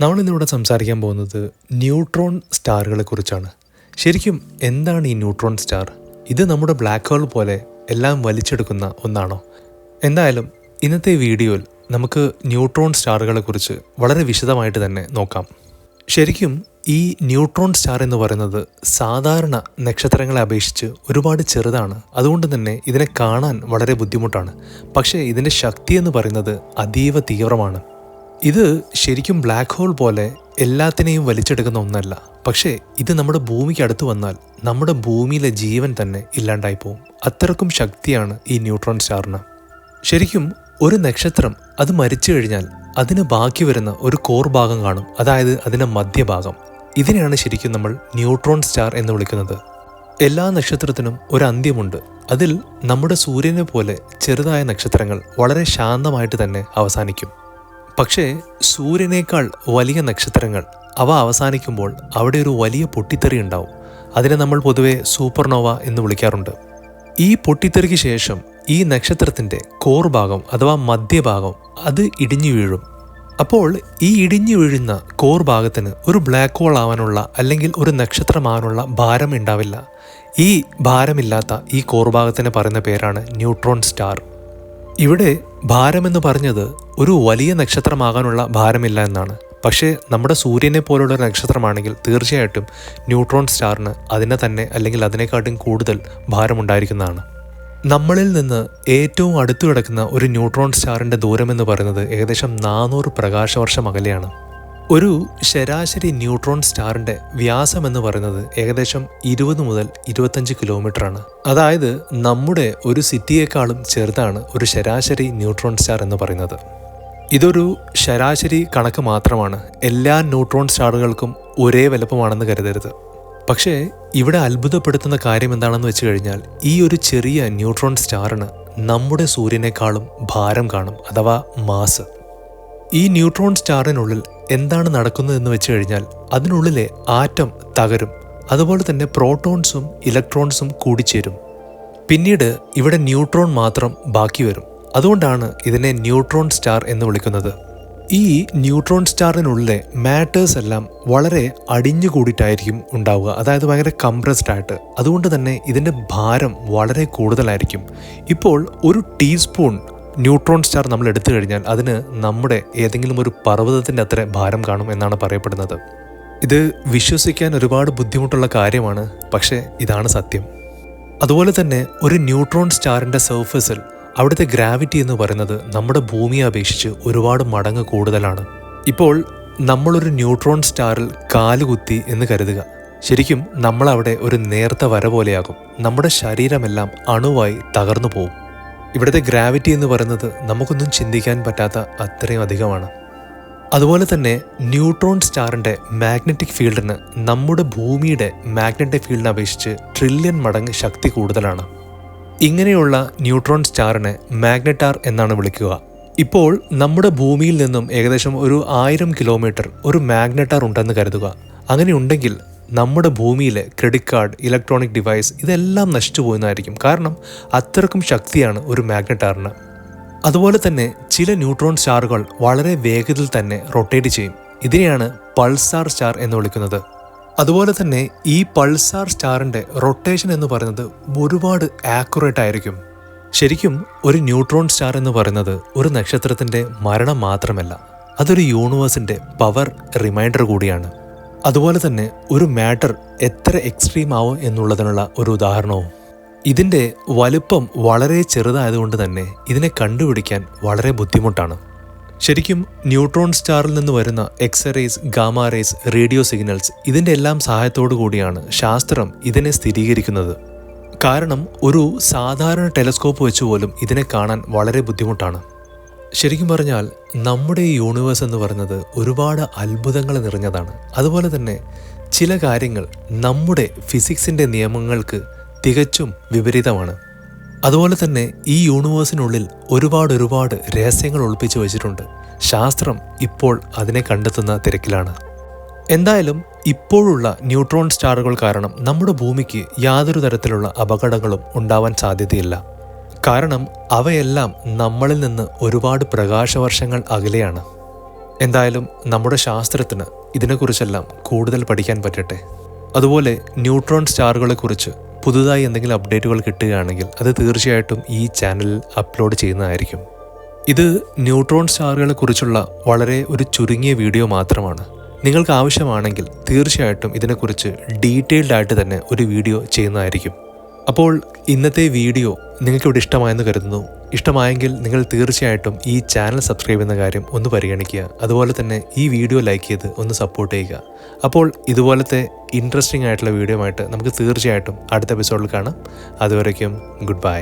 നമ്മളിന്നിവിടെ സംസാരിക്കാൻ പോകുന്നത് ന്യൂട്രോൺ സ്റ്റാറുകളെ കുറിച്ചാണ്. ശരിക്കും എന്താണ് ഈ ന്യൂട്രോൺ സ്റ്റാർ? ഇത് നമ്മുടെ ബ്ലാക്ക് ഹോൾ പോലെ എല്ലാം വലിച്ചെടുക്കുന്ന ഒന്നാണോ? എന്തായാലും ഇന്നത്തെ വീഡിയോയിൽ നമുക്ക് ന്യൂട്രോൺ സ്റ്റാറുകളെ കുറിച്ച് വളരെ വിശദമായിട്ട് തന്നെ നോക്കാം. ശരിക്കും ഈ ന്യൂട്രോൺ സ്റ്റാർ എന്ന് പറയുന്നത് സാധാരണ നക്ഷത്രങ്ങളെ അപേക്ഷിച്ച് ഒരുപാട് ചെറുതാണ്. അതുകൊണ്ട് തന്നെ ഇതിനെ കാണാൻ വളരെ ബുദ്ധിമുട്ടാണ്. പക്ഷേ ഇതിന്റെ ശക്തി എന്ന് പറയുന്നത് അതീവ തീവ്രമാണ്. ഇത് ശരിക്കും ബ്ലാക്ക് ഹോൾ പോലെ എല്ലാത്തിനെയും വലിച്ചെടുക്കുന്ന ഒന്നല്ല. പക്ഷേ ഇത് നമ്മുടെ ഭൂമിക്ക് അടുത്ത് വന്നാൽ നമ്മുടെ ഭൂമിയിലെ ജീവൻ തന്നെ ഇല്ലാണ്ടായി പോകും അത്രക്കും ശക്തിയാണ് ഈ ന്യൂട്രോൺ സ്റ്റാറിന് ശരിക്കും ഒരു നക്ഷത്രം അത് മരിച്ചു കഴിഞ്ഞാൽ അതിന് ബാക്കി വരുന്ന ഒരു കോർ ഭാഗം കാണും. അതായത് അതിന്റെ മധ്യഭാഗം. ഇതിനെയാണ് ശരിക്കും നമ്മൾ ന്യൂട്രോൺ സ്റ്റാർ എന്ന് വിളിക്കുന്നത്. എല്ലാ നക്ഷത്രത്തിനും ഒരു അന്ത്യമുണ്ട്. അതിൽ നമ്മുടെ സൂര്യനെ പോലെ ചെറുതായ നക്ഷത്രങ്ങൾ വളരെ ശാന്തമായിട്ട് തന്നെ അവസാനിക്കും. പക്ഷേ സൂര്യനേക്കാൾ വലിയ നക്ഷത്രങ്ങൾ അവ അവസാനിക്കുമ്പോൾ അവിടെ ഒരു വലിയ പൊട്ടിത്തെറി ഉണ്ടാവും. അതിനെ നമ്മൾ പൊതുവെ സൂപ്പർനോവ എന്ന് വിളിക്കാറുണ്ട്. ഈ പൊട്ടിത്തെറിക്ക് ശേഷം ഈ നക്ഷത്രത്തിന്റെ കോർ ഭാഗം അഥവാ മധ്യഭാഗം അത് ഇടിഞ്ഞു വീഴും. അപ്പോൾ ഈ ഇടിഞ്ഞു വീഴുന്ന കോർ ഭാഗത്തിന് ഒരു ബ്ലാക്ക് ഹോൾ ആവാനുള്ള അല്ലെങ്കിൽ ഒരു നക്ഷത്രമാവാനുള്ള ഭാരം ഉണ്ടാവില്ല ഈ ഭാരമില്ലാത്ത ഈ കോർ ഭാഗത്തിന് പറയുന്ന പേരാണ് ന്യൂട്രോൺ സ്റ്റാർ. ഇവിടെ ഭാരമെന്ന് പറഞ്ഞത് ഒരു വലിയ നക്ഷത്രമാകാനുള്ള ഭാരമില്ല എന്നാണ്. പക്ഷേ നമ്മുടെ സൂര്യനെ പോലുള്ള ഒരു നക്ഷത്രമാണെങ്കിൽ തീർച്ചയായിട്ടും ന്യൂട്രോൺ സ്റ്റാറിന് അതിനെ തന്നെ അല്ലെങ്കിൽ അതിനെക്കാട്ടും കൂടുതൽ ഭാരമുണ്ടായിരിക്കുന്നതാണ്. നമ്മളിൽ നിന്ന് ഏറ്റവും അടുത്തു കിടക്കുന്ന ഒരു ന്യൂട്രോൺ സ്റ്റാറിന്റെ ദൂരമെന്ന് പറയുന്നത് ഏകദേശം നാനൂറ് പ്രകാശവർഷം അകലെയാണ്. ഒരു ശരാശരി ന്യൂട്രോൺ സ്റ്റാറിന്റെ വ്യാസം എന്ന് പറയുന്നത് ഏകദേശം ഇരുപത് മുതൽ ഇരുപത്തഞ്ച് കിലോമീറ്റർ ആണ് അതായത് നമ്മുടെ ഒരു സിറ്റിയേക്കാളും ചെറുതാണ് ഒരു ശരാശരി ന്യൂട്രോൺ സ്റ്റാർ എന്ന് പറയുന്നത്. ഇതൊരു ശരാശരി കണക്ക് മാത്രമാണ്. എല്ലാ ന്യൂട്രോൺ സ്റ്റാറുകൾക്കും ഒരേ വലുപ്പമാണെന്ന് കരുതരുത്. പക്ഷേ ഇവിടെ അത്ഭുതപ്പെടുത്തുന്ന കാര്യം എന്താണെന്ന് വെച്ച് കഴിഞ്ഞാൽ ഈ ഒരു ചെറിയ ന്യൂട്രോൺ സ്റ്റാറിന് നമ്മുടെ സൂര്യനേക്കാളും ഭാരം കാണും അഥവാ മാസ്. ഈ ന്യൂട്രോൺ സ്റ്റാറിനുള്ളിൽ എന്താണ് നടക്കുന്നതെന്ന് വെച്ച് കഴിഞ്ഞാൽ അതിനുള്ളിലെ ആറ്റം തകരും. അതുപോലെ തന്നെ പ്രോട്ടോൺസും ഇലക്ട്രോൺസും കൂടിച്ചേരും. പിന്നീട് ഇവിടെ ന്യൂട്രോൺ മാത്രം ബാക്കി വരും. അതുകൊണ്ടാണ് ഇതിനെ ന്യൂട്രോൺ സ്റ്റാർ എന്ന് വിളിക്കുന്നത്. ഈ ന്യൂട്രോൺ സ്റ്റാറിനുള്ളിലെ മാറ്റേഴ്സ് എല്ലാം വളരെ അടിഞ്ഞു കൂടിയിട്ടായിരിക്കും ഉണ്ടാവുക. അതായത് ഭയങ്കര കംപ്രസ്ഡ് ആയിട്ട്. അതുകൊണ്ട് തന്നെ ഇതിന്റെ ഭാരം വളരെ കൂടുതലായിരിക്കും. ഇപ്പോൾ ഒരു ടീസ്പൂൺ ന്യൂട്രോൺ സ്റ്റാർ നമ്മൾ എടുത്തു കഴിഞ്ഞാൽ അതിന് നമ്മുടെ ഏതെങ്കിലും ഒരു പർവതത്തിന്റെ അത്ര ഭാരം കാണും എന്നാണ് പറയപ്പെടുന്നത്. ഇത് വിശ്വസിക്കാൻ ഒരുപാട് ബുദ്ധിമുട്ടുള്ള കാര്യമാണ് പക്ഷേ ഇതാണ് സത്യം. അതുപോലെ തന്നെ ഒരു ന്യൂട്രോൺ സ്റ്റാറിന്റെ സർഫസിൽ അവിടുത്തെ ഗ്രാവിറ്റി എന്ന് പറയുന്നത് നമ്മുടെ ഭൂമിയെ അപേക്ഷിച്ച് ഒരുപാട് മടങ്ങ് കൂടുതലാണ്. ഇപ്പോൾ നമ്മളൊരു ന്യൂട്രോൺ സ്റ്റാറിൽ കാലുകുത്തി എന്ന് കരുതുക. ശരിക്കും നമ്മളവിടെ ഒരു നേർത്ത വര പോലെയാകും. നമ്മുടെ ശരീരമെല്ലാം അണുവായി തകർന്നു പോകും ഇവിടുത്തെ ഗ്രാവിറ്റി എന്ന് പറയുന്നത് നമുക്കൊന്നും ചിന്തിക്കാൻ പറ്റാത്ത അത്രയും അധികമാണ്. അതുപോലെ തന്നെ ന്യൂട്രോൺ സ്റ്റാറിന്റെ മാഗ്നറ്റിക് ഫീൽഡിന് നമ്മുടെ ഭൂമിയുടെ മാഗ്നറ്റിക് ഫീൽഡിനെ അപേക്ഷിച്ച് ട്രില്യൺ മടങ്ങ് ശക്തി കൂടുതലാണ്. ഇങ്ങനെയുള്ള ന്യൂട്രോൺ സ്റ്റാറിനെ മാഗ്നറ്റാർ എന്നാണ് വിളിക്കുക. ഇപ്പോൾ നമ്മുടെ ഭൂമിയിൽ നിന്നും ഏകദേശം ഒരു ആയിരം കിലോമീറ്റർ ഒരു മാഗ്നറ്റാർ ഉണ്ടെന്ന് കരുതുക. അങ്ങനെ ഉണ്ടെങ്കിൽ നമ്മുടെ ഭൂമിയിലെ ക്രെഡിറ്റ് കാർഡ് ഇലക്ട്രോണിക് ഡിവൈസ് ഇതെല്ലാം നശിച്ചു പോകുന്നതായിരിക്കും കാരണം അത്രക്കും ശക്തിയാണ് ഒരു മാഗ്നറ്റാറിന് അതുപോലെ തന്നെ ചില ന്യൂട്രോൺ സ്റ്റാറുകൾ വളരെ വേഗത്തിൽ തന്നെ റൊട്ടേറ്റ് ചെയ്യും. ഇതിനെയാണ് പൾസാർ സ്റ്റാർ എന്ന് വിളിക്കുന്നത്. അതുപോലെ തന്നെ ഈ പൾസാർ സ്റ്റാറിന്റെ റൊട്ടേഷൻ എന്ന് പറയുന്നത് ഒരുപാട് ആക്യുറേറ്റ് ആയിരിക്കും. ശരിക്കും ഒരു ന്യൂട്രോൺ സ്റ്റാർ എന്ന് പറയുന്നത് ഒരു നക്ഷത്രത്തിന്റെ മരണം മാത്രമല്ല അതൊരു യൂണിവേഴ്സിന്റെ പവർ റിമൈൻഡർ കൂടിയാണ്. അതുപോലെ തന്നെ ഒരു മാറ്റർ എത്ര എക്സ്ട്രീം ആവും എന്നുള്ളതിനുള്ള ഒരു ഉദാഹരണവും. ഇതിന്റെ വലുപ്പം വളരെ ചെറുതായതുകൊണ്ട് തന്നെ ഇതിനെ കണ്ടുപിടിക്കാൻ വളരെ ബുദ്ധിമുട്ടാണ്. ശരിക്കും ന്യൂട്രോൺ സ്റ്റാറിൽ നിന്ന് വരുന്ന എക്സ്റേസ് ഗാമാറേസ് റേഡിയോ സിഗ്നൽസ് ഇതിന്റെ എല്ലാം സഹായത്തോടു കൂടിയാണ് ശാസ്ത്രം ഇതിനെ സ്ഥിരീകരിക്കുന്നത്. കാരണം ഒരു സാധാരണ ടെലസ്കോപ്പ് വെച്ച് പോലും ഇതിനെ കാണാൻ വളരെ ബുദ്ധിമുട്ടാണ്. ശരിക്കും പറഞ്ഞാൽ നമ്മുടെ ഈ യൂണിവേഴ്സ് എന്ന് പറയുന്നത് ഒരുപാട് അത്ഭുതങ്ങൾ നിറഞ്ഞതാണ്. അതുപോലെ തന്നെ ചില കാര്യങ്ങൾ നമ്മുടെ ഫിസിക്സിന്റെ നിയമങ്ങൾക്ക് തികച്ചും വിപരീതമാണ്. അതുപോലെ തന്നെ ഈ യൂണിവേഴ്സിനുള്ളിൽ ഒരുപാട് ഒരുപാട് രഹസ്യങ്ങൾ ഒളിപ്പിച്ചു വച്ചിട്ടുണ്ട്. ശാസ്ത്രം ഇപ്പോൾ അതിനെ കണ്ടെത്തുന്ന തിരക്കിലാണ്. എന്തായാലും ഇപ്പോഴുള്ള ന്യൂട്രോൺ സ്റ്റാറുകൾ കാരണം നമ്മുടെ ഭൂമിക്ക് യാതൊരു തരത്തിലുള്ള അപകടങ്ങളും ഉണ്ടാവാൻ സാധ്യതയില്ല. കാരണം അവയെല്ലാം നമ്മളിൽ നിന്ന് ഒരുപാട് പ്രകാശവർഷങ്ങൾ അകലെയാണ്. എന്തായാലും നമ്മുടെ ശാസ്ത്രത്തിന് ഇതിനെക്കുറിച്ചെല്ലാം കൂടുതൽ പഠിക്കാൻ പറ്റട്ടെ. അതുപോലെ ന്യൂട്രോൺ സ്റ്റാറുകളെക്കുറിച്ച് പുതുതായി എന്തെങ്കിലും അപ്ഡേറ്റുകൾ കിട്ടുകയാണെങ്കിൽ അത് തീർച്ചയായിട്ടും ഈ ചാനലിൽ അപ്ലോഡ് ചെയ്യുന്നതായിരിക്കും. ഇത് ന്യൂട്രോൺ സ്റ്റാറുകളെക്കുറിച്ചുള്ള വളരെ ഒരു ചുരുങ്ങിയ വീഡിയോ മാത്രമാണ്. നിങ്ങൾക്ക് ആവശ്യമാണെങ്കിൽ തീർച്ചയായിട്ടും ഇതിനെക്കുറിച്ച് ഡീറ്റെയിൽഡ് ആയിട്ട് തന്നെ ഒരു വീഡിയോ ചെയ്യുന്നതായിരിക്കും. അപ്പോൾ ഇന്നത്തെ വീഡിയോ നിങ്ങൾക്കിവിടെ ഇഷ്ടമായെന്ന് കരുതുന്നു. ഇഷ്ടമായെങ്കിൽ നിങ്ങൾ തീർച്ചയായിട്ടും ഈ ചാനൽ സബ്സ്ക്രൈബ് ചെയ്യുന്ന കാര്യം ഒന്ന് പരിഗണിക്കുക. അതുപോലെ തന്നെ ഈ വീഡിയോ ലൈക്ക് ചെയ്ത് ഒന്ന് സപ്പോർട്ട് ചെയ്യുക. അപ്പോൾ ഇതുപോലത്തെ ഇൻട്രസ്റ്റിംഗ് ആയിട്ടുള്ള വീഡിയോ ആയിട്ട് നമുക്ക് തീർച്ചയായിട്ടും അടുത്ത എപ്പിസോഡിൽ കാണാം. അതുവരേക്കും ഗുഡ് ബൈ